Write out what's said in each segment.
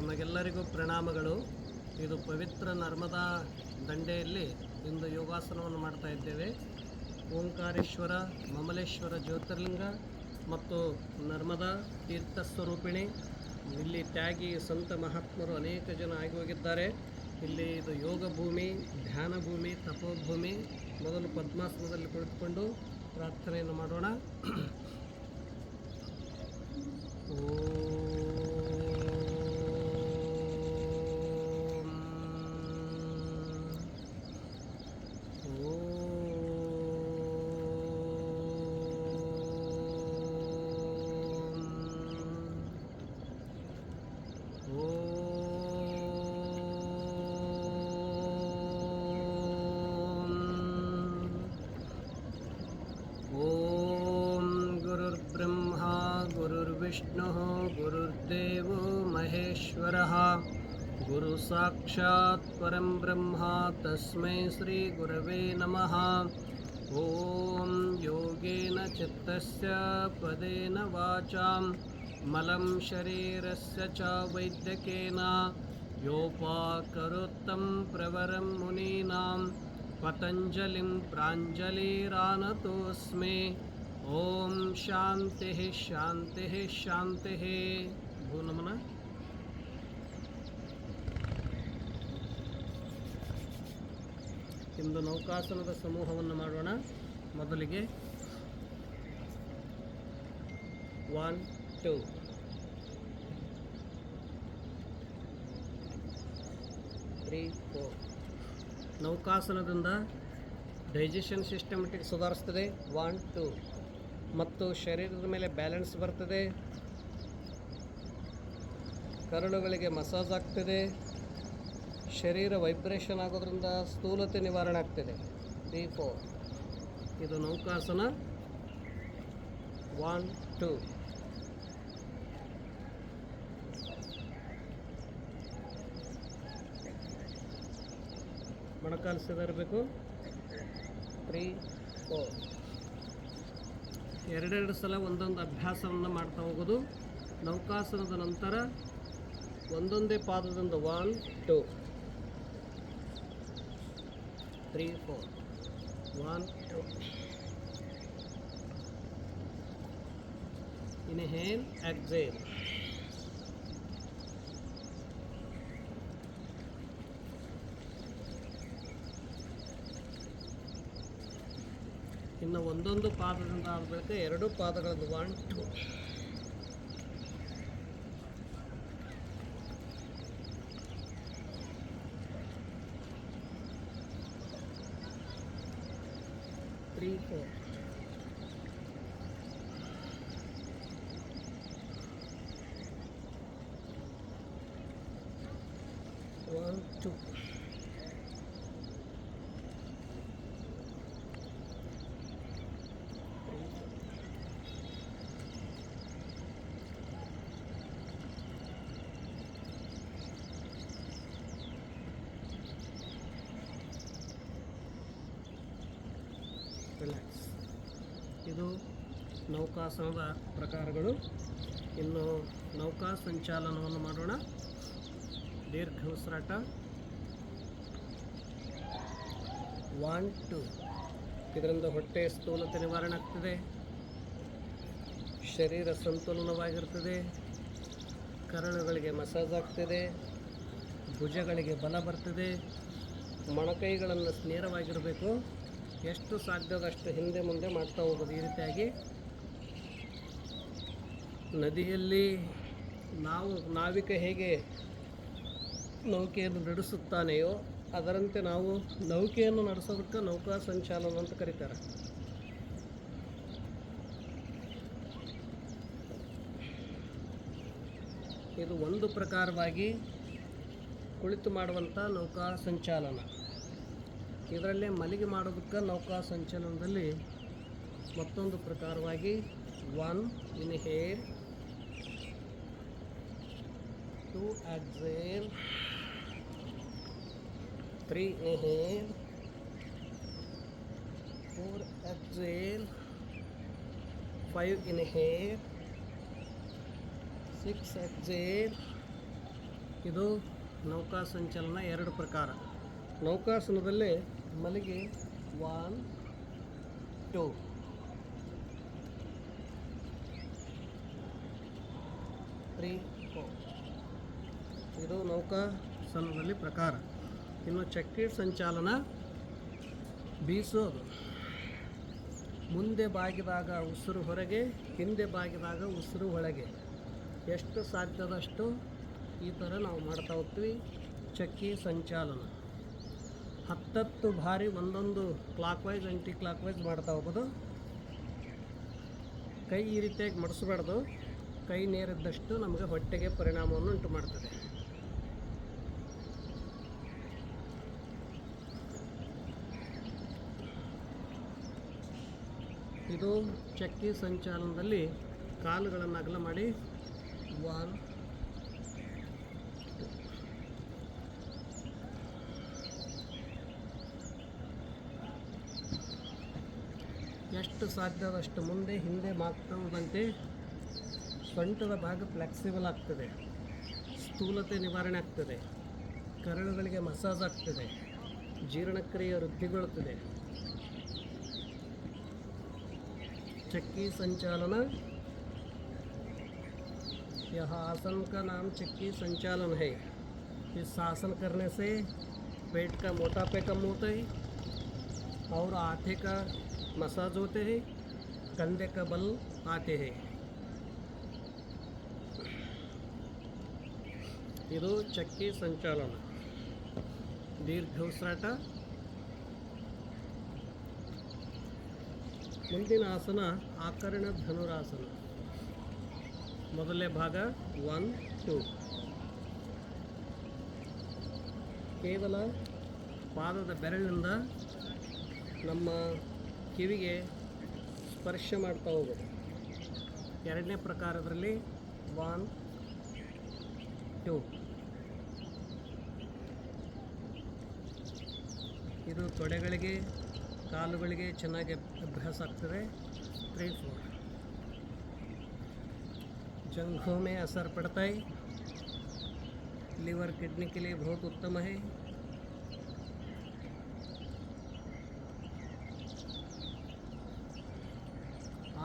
ತಮಗೆಲ್ಲರಿಗೂ ಪ್ರಣಾಮಗಳು. ಇದು ಪವಿತ್ರ ನರ್ಮದಾ ದಂಡೆಯಲ್ಲಿ ಇಂದು ಯೋಗಾಸನವನ್ನು ಮಾಡ್ತಾ ಇದ್ದೇವೆ. ಓಂಕಾರೇಶ್ವರ, ಮಮಲೇಶ್ವರ ಜ್ಯೋತಿರ್ಲಿಂಗ ಮತ್ತು ನರ್ಮದಾ ತೀರ್ಥ ಸ್ವರೂಪಿಣಿ ಇಲ್ಲಿ ತ್ಯಾಗಿ ಸಂತ ಮಹಾತ್ಮರು ಅನೇಕ ಜನ ಆಗಿ ಹೋಗಿದ್ದಾರೆ. ಇಲ್ಲಿ ಇದು ಯೋಗ ಭೂಮಿ, ಧ್ಯಾನ ಭೂಮಿ, ತಪೋಭೂಮಿ. ಮೊದಲು ಪದ್ಮಾಸನದಲ್ಲಿ ಕುಳಿತುಕೊಂಡು ಪ್ರಾರ್ಥನೆಯನ್ನು ಮಾಡೋಣ. ಓಂ गुरु गुरुसाक्षात् परम ब्रह्मा तस्मै श्रीगुरवे नमः। ॐ योगेन चित्तस्य पदेन वाचां, मलं शरीरस्य च वैद्यकेन योपाकरोत्तं प्रवरं मुनीनां, पतञ्जलिं प्राञ्जलिरानतोऽस्मि। ॐ शान्तिः शान्तिः शान्तिः। भो नमः। ಇಂದು ನೌಕಾಸನದ ಸಮೂಹವನ್ನು ಮಾಡೋಣ. ಮೊದಲಿಗೆ ಒನ್ ಟು ತ್ರೀ ಫೋರ್ ನೌಕಾಸನದಿಂದ ಡೈಜೆಷನ್ ಸಿಸ್ಟಮೆಟಿಕ್ ಸುಧಾರಿಸ್ತದೆ. ಒನ್ ಟು ಮತ್ತು ಶರೀರದ ಮೇಲೆ ಬ್ಯಾಲೆನ್ಸ್ ಬರ್ತದೆ. ಕರುಳುಗಳಿಗೆ ಮಸಾಜ್ ಆಗ್ತದೆ. ಶರೀರ ವೈಬ್ರೇಷನ್ ಆಗೋದ್ರಿಂದ ಸ್ಥೂಲತೆ ನಿವಾರಣೆ ಆಗ್ತಿದೆ. ತ್ರೀ ಫೋರ್ ಇದು ನೌಕಾಸನ. ಒನ್ ಟೂ ಮೊಣಕಾಲು ಸಿದರಬೇಕು. ತ್ರೀ ಫೋರ್ ಎರಡೆರಡು ಸಲ ಒಂದೊಂದು ಅಭ್ಯಾಸವನ್ನು ಮಾಡ್ತಾ ಹೋಗೋದು. ನೌಕಾಸನದ ನಂತರ ಒಂದೊಂದೇ ಪಾದದಿಂದ one two three four one two inhale exhale ಇನ್ನು ಒಂದೊಂದು ಪಾದದಿಂದ ಆದ ಬಳಿಕ ಎರಡು ಪಾದಗಳನ್ನು one two three four two relax ಇದು ನೌಕಾಸನದ ಪ್ರಕಾರಗಳು. ಇನ್ನು ನೌಕಾ ಸಂಚಾಲನವನ್ನು ಮಾಡೋಣ. ದೀರ್ಘ ಉಸಿರಾಟ ಒನ್ ಟು ಇದರಿಂದ ಹೊಟ್ಟೆ ಸ್ಥೂಲತೆ ನಿವಾರಣೆ ಆಗ್ತದೆ ಶರೀರ ಸಂತುಲನವಾಗಿರ್ತದೆ. ಕರಳುಗಳಿಗೆ ಮಸಾಜ್ ಆಗ್ತದೆ. ಭುಜಗಳಿಗೆ ಬಲ ಬರ್ತದೆ. ಮೊಣಕೈಗಳನ್ನು ನೇರವಾಗಿರಬೇಕು ಎಷ್ಟು ಸಾಧ್ಯದಷ್ಟು ಹಿಂದೆ ಮುಂದೆ ಮಾಡ್ತಾ ಹೋಗೋದು ಈ ರೀತಿಯಾಗಿ. ನದಿಯಲ್ಲಿ ನಾವು ನಾವಿಕ ಹೇಗೆ ನೌಕೆಯನ್ನು ನಡೆಸುತ್ತಾನೆಯೋ ಅದರಂತೆ ನಾವು ನೌಕೆಯನ್ನು ನಡೆಸೋದಕ್ಕೆ ನೌಕಾ ಸಂಚಾಲನ ಅಂತ ಕರೀತಾರೆ. ಇದು ಒಂದು ಪ್ರಕಾರವಾಗಿ ಕುಳಿತು ಮಾಡುವಂಥ ನೌಕಾ ಸಂಚಾಲನ. ಇದರಲ್ಲಿ ಮಲಿಗೆ ಮಾಡೋದಕ್ಕೆ ನೌಕಾ ಸಂಚಲನದಲ್ಲಿ ಮತ್ತೊಂದು ಪ್ರಕಾರವಾಗಿ one inhale two exhale three inhale four exhale. Five inhale. Six exhale ಇದು ನೌಕಾ ಸಂಚಲನ ಎರಡು ಪ್ರಕಾರ. ನೌಕಾಸನದಲ್ಲಿ ಮಲಗಿ. ಒನ್ ಟೂ ತ್ರೀ ಫೋರ್ ಇದು ನೌಕಾಸನದಲ್ಲಿ ಪ್ರಕಾರ. ಇನ್ನು ಚಕ್ರಿ ಸಂಚಾಲನ ಬೀಸೋದು. ಮುಂದೆ ಬಾಗಿದಾಗ ಉಸಿರು ಹೊರಗೆ, ಹಿಂದೆ ಬಾಗಿದಾಗ ಉಸಿರು ಒಳಗೆ. ಎಷ್ಟು ಸಾಧ್ಯದಷ್ಟು ಈ ಥರ ನಾವು ಮಾಡ್ತಾ ಹೋಗ್ತೀವಿ. ಚಕ್ಕಿ ಸಂಚಾಲನ. ಹತ್ತತ್ತು ಬಾರಿ ಒಂದೊಂದು clockwise anticlockwise ಮಾಡ್ತಾ ಹೋಗೋದು. ಕೈ ಈ ರೀತಿಯಾಗಿ ಮಡಿಸ್ಬಾರ್ದು. ಕೈ ನೇರಿದ್ದಷ್ಟು ನಮಗೆ ಹೊಟ್ಟೆಗೆ ಪರಿಣಾಮವನ್ನು ಉಂಟು ಮಾಡ್ತದೆ. ಇದು ಚಕ್ಕಿ ಸಂಚಾಲನದಲ್ಲಿ ಕಾಲುಗಳನ್ನು ಅಗಲ ಮಾಡಿ. ಒನ್ ಎಷ್ಟು ಸಾಧ್ಯದಷ್ಟು ಮುಂದೆ, ಹಿಂದೆ ಮಾಗ್ತಾ ಸೊಂಟದ ಭಾಗ ಫ್ಲೆಕ್ಸಿಬಲ್ ಆಗ್ತದೆ. ಸ್ಥೂಲತೆ ನಿವಾರಣೆ ಆಗ್ತದೆ. ಕರಳುಗಳಿಗೆ ಮಸಾಜ್ ಆಗ್ತದೆ. ಜೀರ್ಣಕ್ರಿಯೆ ವೃದ್ಧಿಗೊಳ್ಳುತ್ತದೆ. चक्की संचालन यह आसन का नाम चक्की संचालन है इस आसन करने से पेट का मोटापे कम होता है और आटे का मसाज होते हैं कंधे का बल आते हैं ಇದು ಚಕ್ಕಿ ಸಂಚಾಲನ ದೀರ್ಘ ಉಸಿರಾಟ ಮುಂದಿನ ಆಸನ ಆಕರ್ಣ ಧನುರಾಸನ. ಮೊದಲನೇ ಭಾಗ ಒನ್ ಟೂ ಕೇವಲ ಪಾದದ ಬೆರಳಿನಿಂದ ನಮ್ಮ ಕಿವಿಗೆ ಸ್ಪರ್ಶ ಮಾಡ್ತಾ ಹೋಗೋದು. ಎರಡನೇ ಪ್ರಕಾರದಲ್ಲಿ ಒನ್ ಟೂ ಇದು ತೊಡೆಗಳಿಗೆ ಕಾಲುಗಳಿಗೆ ಚೆನ್ನಾಗಿ अभ्यास ಆಗ್ತದೆ ತ್ರೀ फोर जंघों में असर पड़ता है लीवर किडनी के लिए बहुत उत्तम है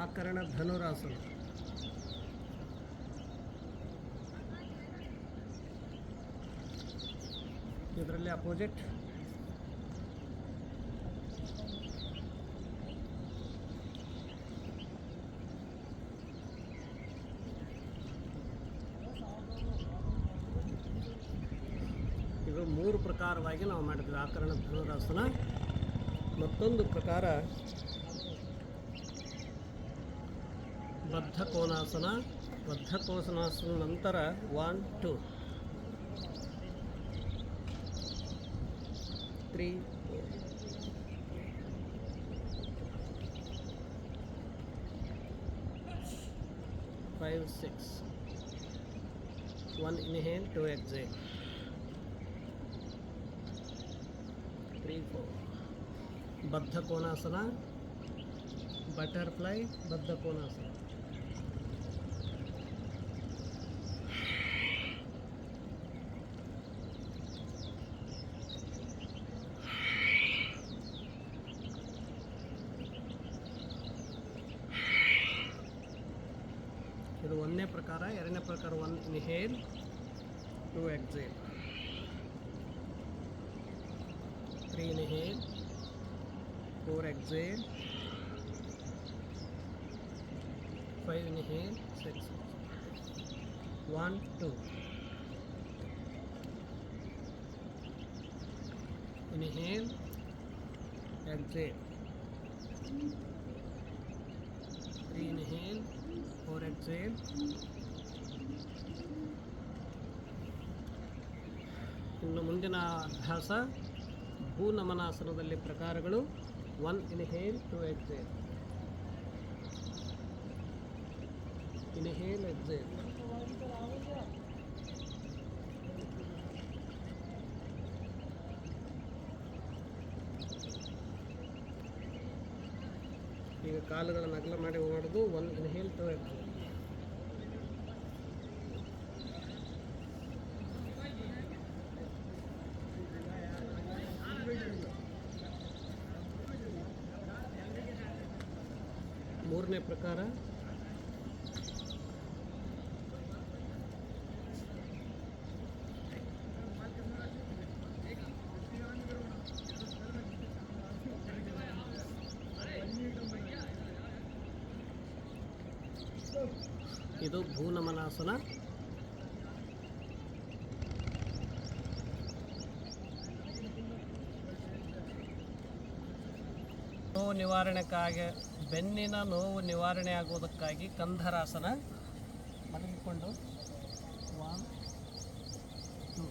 ಆಕರಣ ಧನುರಾಸನ ಇದರಲ್ಲಿ ಅಪೋಸಿಟ್ ಮೂರು ಪ್ರಕಾರವಾಗಿ ನಾವು ಮಾಡಿದ್ವಿ. ಆಕರಣ, ಧನುರಾಸನ. ಮತ್ತೊಂದು ಪ್ರಕಾರ ಬದ್ಧ ಕೋನಾಸನ ಬದ್ಧ ಕೋನಾಸನ ನಂತರ one two three five six one inhale two exhale बद्ध कोणासना बटरफ्लाई बद्ध कोणासना ಇದು ಒಂದನೇ ಪ್ರಕಾರ ಎರಡನೇ ಪ್ರಕಾರ one inhale two exhale three inhale 4 exhale 5 inhale 6 1 2 inhale exhale 3 inhale 4 exhale 2 ಮುಂದಿನ ಅಭ್ಯಾಸ ಭೂ ನಮನಾಸನದಲ್ಲಿ ಪ್ರಕಾರಗಳು one inhale to exhale. Inhale, exhale. ಈಗ ಕಾಲುಗಳನ್ನು ಅಗಲ ಮಾಡಿ ಮಾಡೋದು ಒನ್ ಇನ್ಹೇಲ್ ಟು ಎಕ್ಸೇಲ್ ಪ್ರಕಾರ ಇದು ಭೂನಮನಾಸನ ನಿವಾರಣೆಗಾಗಿ ಬೆನ್ನಿನ ನೋವು ನಿವಾರಣೆ ಆಗುವುದಕ್ಕಾಗಿ ಕಂಧರಾಸನ ಮಲಗಿಕೊಂಡು ಒನ್ ಟು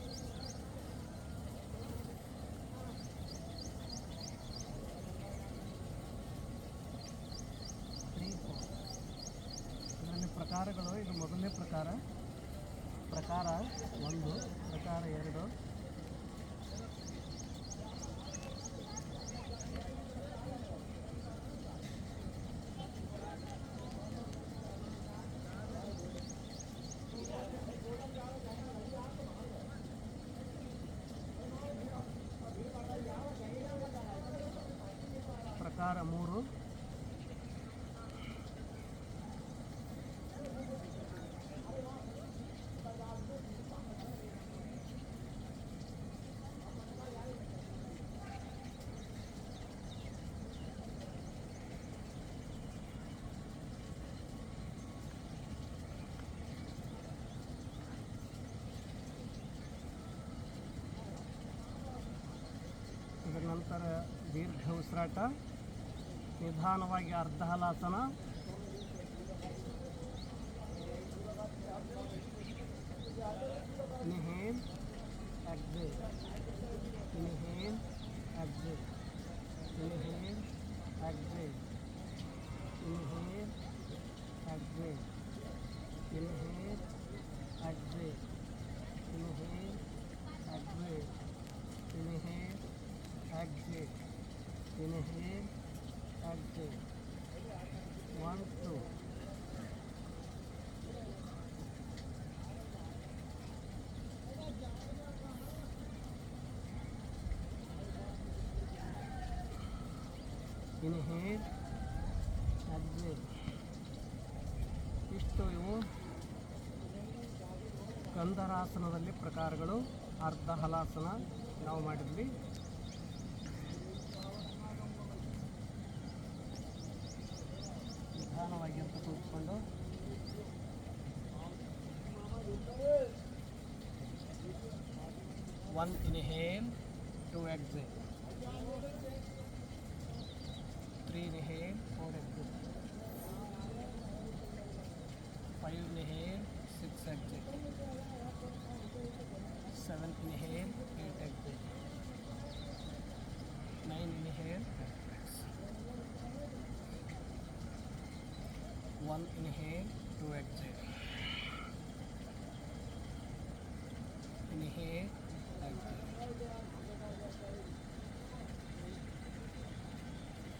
ತ್ರೀ ಫೋರ್ ಇದರಲ್ಲಿ ಪ್ರಕಾರಗಳು ಇದು ಮೊದಲನೇ ಪ್ರಕಾರ ಪ್ರಕಾರ ಒಂದು ಪ್ರಕಾರ ಎರಡು ಪ್ರಕಾರ ಮೂರು. ಇದರ ನಂತರ ದೀರ್ಘ ಉಸಿರಾಟ. ನಿಧಾನವಾಗಿ ಅರ್ಧ halasana inhale exhale inhale exhale inhale exhale inhale exhale inhale exhale inhale exhale Inhale, exhale. Inhale, exhale. One, two. Inhale, exhale. ಇಷ್ಟು ಇವು ಕಂದರಾಸನದಲ್ಲಿ ಪ್ರಕಾರಗಳು ಅರ್ಧ ಹಲಾಸನ ನಾವು ಮಾಡಿದ್ವಿ. ನಿಧಾನವಾಗಿ ಅಂತ ಕೂತ್ಕೊಂಡು. One inhale two exhale three inhale four exhale five inhale six exhale seven inhale, eight exhale. Nine inhale, one inhale, two exhale. Inhale, exhale.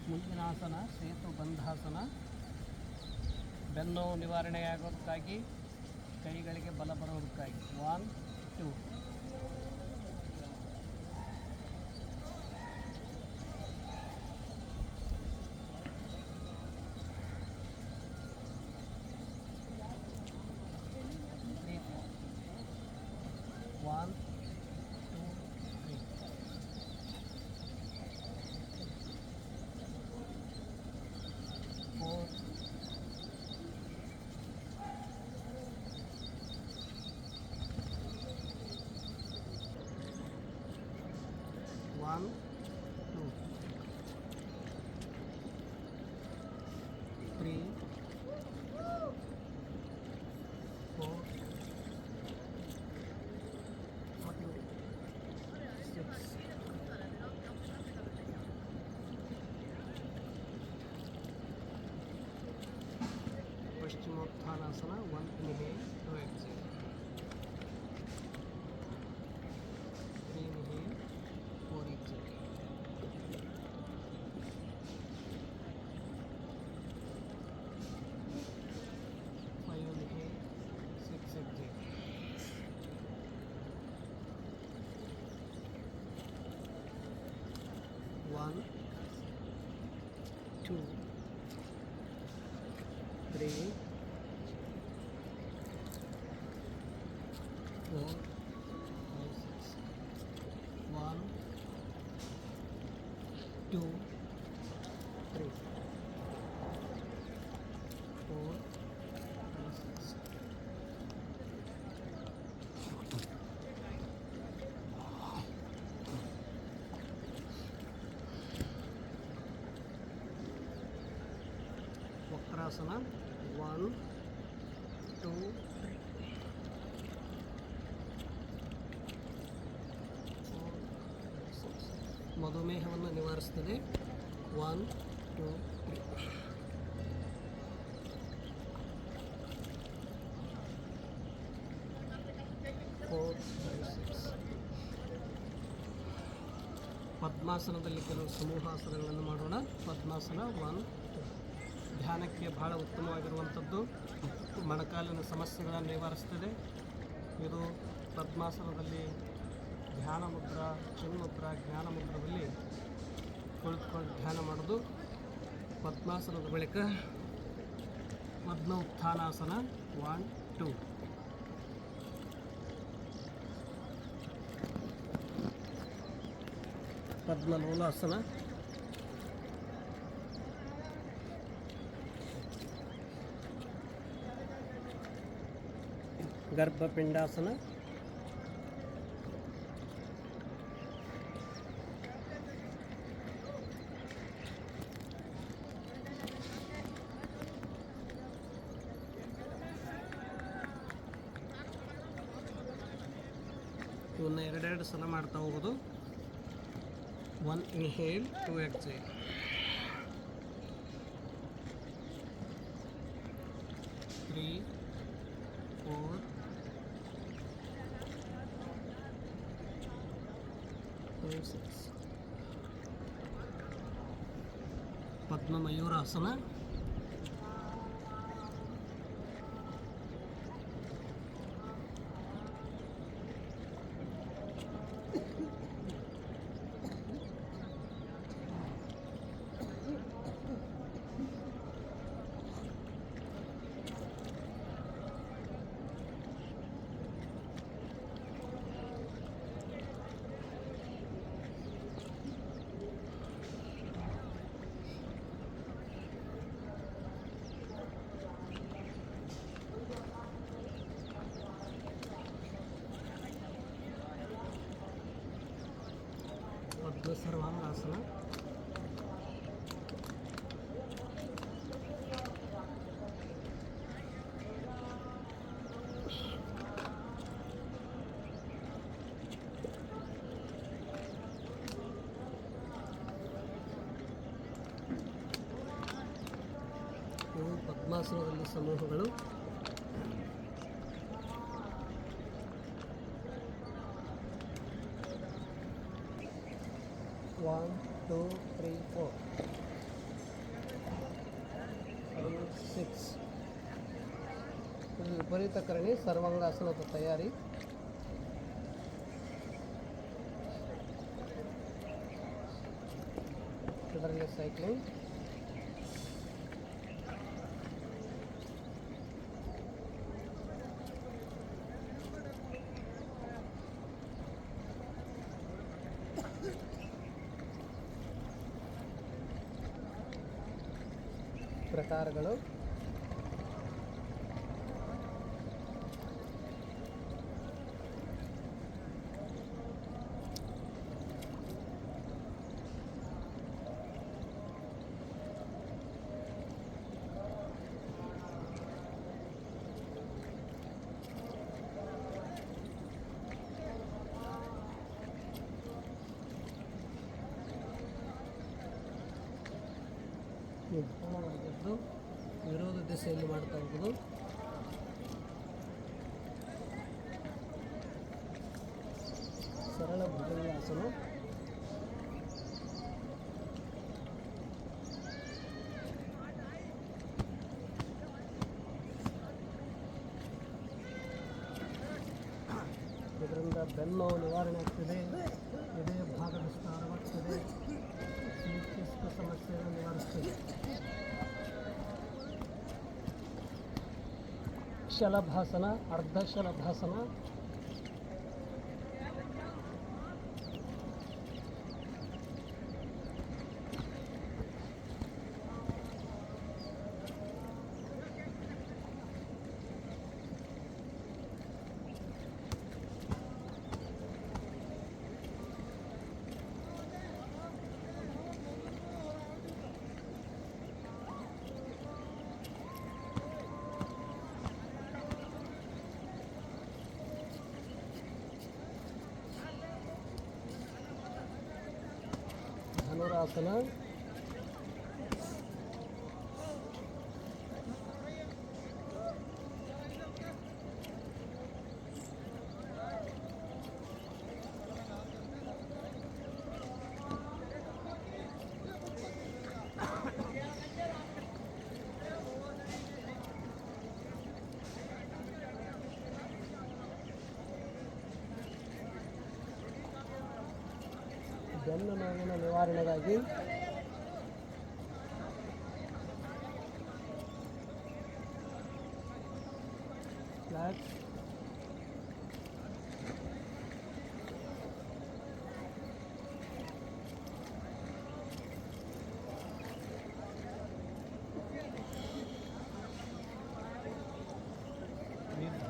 ಮುಂದಿನ ಆಸನ ಸೇತು ಬಂಧಾಸನ ಬೆನ್ನು ನಿವಾರಣೆಯಾಗೋದಕ್ಕಾಗಿ ಕೈಗಳಿಗೆ ಬಲ ಬರೋದಕ್ಕಾಗಿ one two three, four. One, two, three. Four. One, two, three, four, six. ಪಶ್ಚಿಮೋತ್ಥಾನಾಸನ one inhale two exhale three inhale four exhale five inhale six exhale one, two, three four five six one two three four five six ವಕ್ರಾಸನ one two ಮಧುಮೇಹವನ್ನು ನಿವಾರಿಸ್ತದೆ. One two ಪದ್ಮಾಸನದಲ್ಲಿ ಕೆಲವು ಸಮೂಹಾಸನಗಳನ್ನು ಮಾಡೋಣ. ಪದ್ಮಾಸನ one ಧ್ಯಾನಕ್ಕೆ ಬಹಳ ಉತ್ತಮವಾಗಿರುವಂಥದ್ದು. ಮಣಕಾಲಿನ ಸಮಸ್ಯೆಗಳನ್ನು ನಿವಾರಿಸ್ತದೆ. ಇದು ಪದ್ಮಾಸನದಲ್ಲಿ ಧ್ಯಾನ ಮುದ್ರ ಚಿನ್ಮುದ್ರ ಜ್ಞಾನ ಮುದ್ರದಲ್ಲಿ ಕುಳಿತುಕೊಂಡು ಧ್ಯಾನ ಮಾಡೋದು ಪದ್ಮಾಸನದ ಬಳಿಕ ಪದ್ಮ ಉತ್ಥಾನಾಸನ ಒನ್ ಪದ್ಮ ಪದ್ಮಲೋಲಾಸನ ಗರ್ಭಪಿಂಡಾಸನ. ಇವನ್ನ ಎರಡೆರಡು ಸಲ ಮಾಡ್ತಾ ಹೋಗೋದು. One inhale, two exhale. Three, four. Five, six. ಪದ್ಮ ಮಯೂರಾಸನ ಪದ್ಮ ಸರ್ವಾಂಗಾಸನ ಇವು ಪದ್ಮಾಸನದಲ್ಲಿ ಸಮೂಹಗಳು one two three four five six ಇದು ವಿಪರೀತ ಕರಣಿ ಸರ್ವಾಂಗಾಸನದ ತಯಾರಿ ಇದರಲ್ಲಿ ದಿಸೆಯಲ್ಲಿ ಮಾಡ್ತಾ ಹೋಗೋದು ಸರಳ ಭುಜಂಗಾಸನ ಇದರಿಂದ ಬೆನ್ನು ನಿವಾರಣೆ ಶಲಭಾಸನ ಅರ್ಧ ಶಲಭಾಸನ ಧನುರಾಸನ ಬೆನ್ನು ನೋವಿನ ನಿವಾರಣೆಗಾಗಿ. ಫ್ಲಾಟ್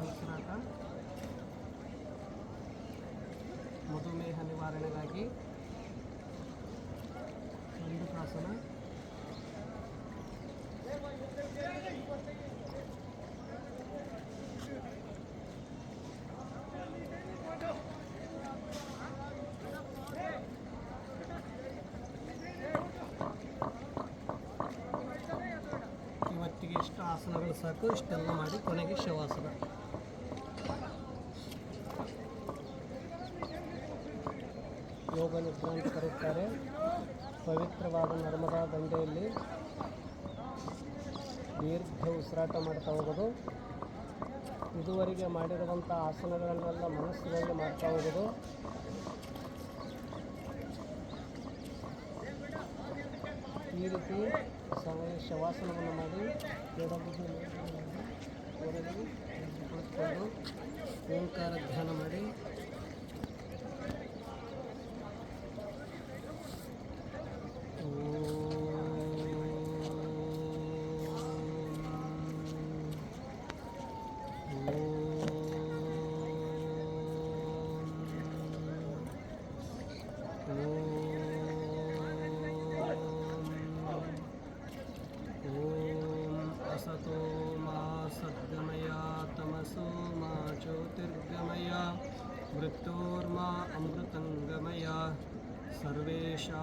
ಉಸಿರಾಟ ಮಧುಮೇಹ ನಿವಾರಣೆಗಾಗಿ ಮಂಡುಕಾಸನ ಇವತ್ತಿಗೆ ಇಷ್ಟು ಆಸನಗಳು ಸಾಕು ಇಷ್ಟೆಲ್ಲ ಮಾಡಿ ಕೊನೆಗೆ ಶವಾಸನ ಪವಿತ್ರವಾದ ನರ್ಮದಾ ದಂಡೆಯಲ್ಲಿ ದೀರ್ಘ ಉಸಿರಾಟ ಮಾಡ್ತಾ ಹೋಗೋದು. ಇದುವರೆಗೆ ಮಾಡಿರುವಂಥ ಆಸನಗಳನ್ನೆಲ್ಲ ಮನಸ್ಸಿನಲ್ಲಿ ಮಾಡ್ತಾ ಹೋಗೋದು. ಈ ರೀತಿ ಶವಾಸನವನ್ನು ಮಾಡಿ ಕುಳಿತುಕೊಂಡು ಓಂಕಾರ ಧ್ಯಾನ ಮಾಡಿ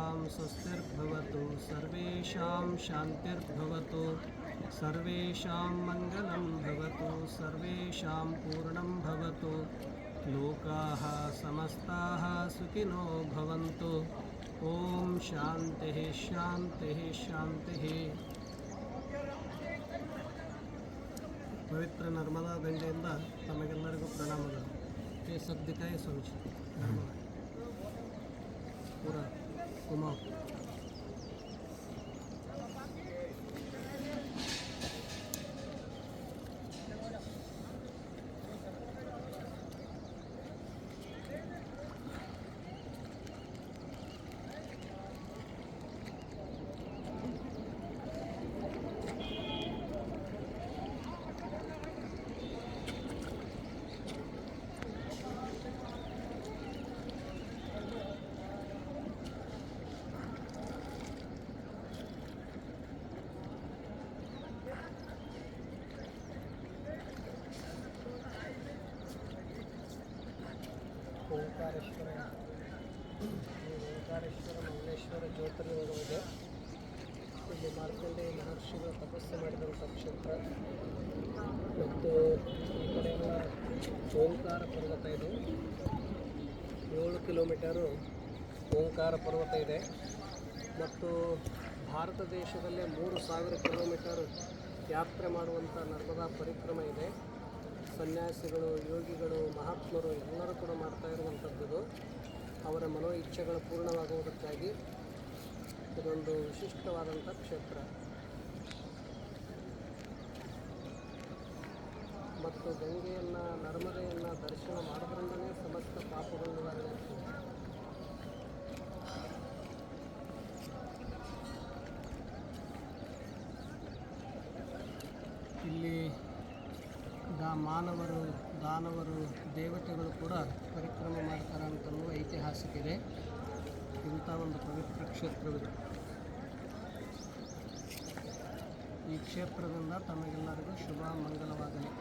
सर्वेषां स्वस्तिर्भवतु सर्वेषां शान्तिर्भवतु सर्वेषां मङ्गलं भवतु सर्वेषां पूर्णं भवतु लोकाः समस्ताः सुखिनो भवन्तु ॐ शान्तिः शान्तिः शान्तिः ಪವಿತ್ರ ನರ್ಮದಾ ದಂಡೆಯಿಂದ ತಮಗೆಲ್ಲರಿಗೂ ಪ್ರಣಾಮಗಳು ಈ ಸದ್ದಿಕಾಯಿ ಸ್ವಾಮೀಜಿ ನರ್ಮದಾ ಪೂರ ಕುಮಾರ್ ಓಂಕಾರೇಶ್ವರ ಈ ಓಂಕಾರೇಶ್ವರ ಮಂಗಳೇಶ್ವರ ಜ್ಯೋತಿರ್ಲಿಂಗವಿದೆ ಇಲ್ಲಿ ಮಹರ್ಷಿಗಳು ತಪಸ್ಸು ಮಾಡಿದಂಥ ಕ್ಷೇತ್ರ. ಮತ್ತು ಈ ಕಡೆ ಓಂಕಾರ ಪರ್ವತ ಇದೆ. ಏಳು ಕಿಲೋಮೀಟರು ಓಂಕಾರ ಪರ್ವತ ಇದೆ. ಮತ್ತು ಭಾರತ ದೇಶದಲ್ಲೇ ಮೂರು ಸಾವಿರ ಕಿಲೋಮೀಟರ್ ಯಾತ್ರೆ ಮಾಡುವಂಥ ನರ್ಮದಾ ಪರಿಕ್ರಮ ಇದೆ. ಸನ್ಯಾಸಿಗಳು, ಯೋಗಿಗಳು, ಮಹಾತ್ಮರು ಎಲ್ಲರೂ ಕೂಡ ಮಾಡ್ತಾ ಇರುವಂಥದ್ದು ಅವರ ಮನೋ ಇಚ್ಛೆಗಳು ಪೂರ್ಣವಾಗುವುದಕ್ಕಾಗಿ ಇದೊಂದು ವಿಶಿಷ್ಟವಾದಂಥ ಕ್ಷೇತ್ರ. ಮತ್ತು ಗಂಗೆಯನ್ನ, ನರ್ಮದೆಯನ್ನು ದರ್ಶನ ಮಾಡೋದ್ರಿಂದಲೇ ಸಮಸ್ತ ಪಾಪಗಳು ನಿವಾರಣೆ ಇಲ್ಲಿ ದಾ ಮಾನವರು, ದಾನವರು, ದೇವತೆಗಳು ಕೂಡ ಪರಿಕ್ರಮ ಮಾಡ್ತಾರೆ ಅಂತಲೂ ಐತಿಹಾಸಿಕ ಇದೆ. ಇಂಥ ಒಂದು ಪವಿತ್ರ ಕ್ಷೇತ್ರವಿದೆ. ಈ ಕ್ಷೇತ್ರದಿಂದ ತಮಗೆಲ್ಲರಿಗೂ ಶುಭ ಮಂಗಲವಾಗಲಿ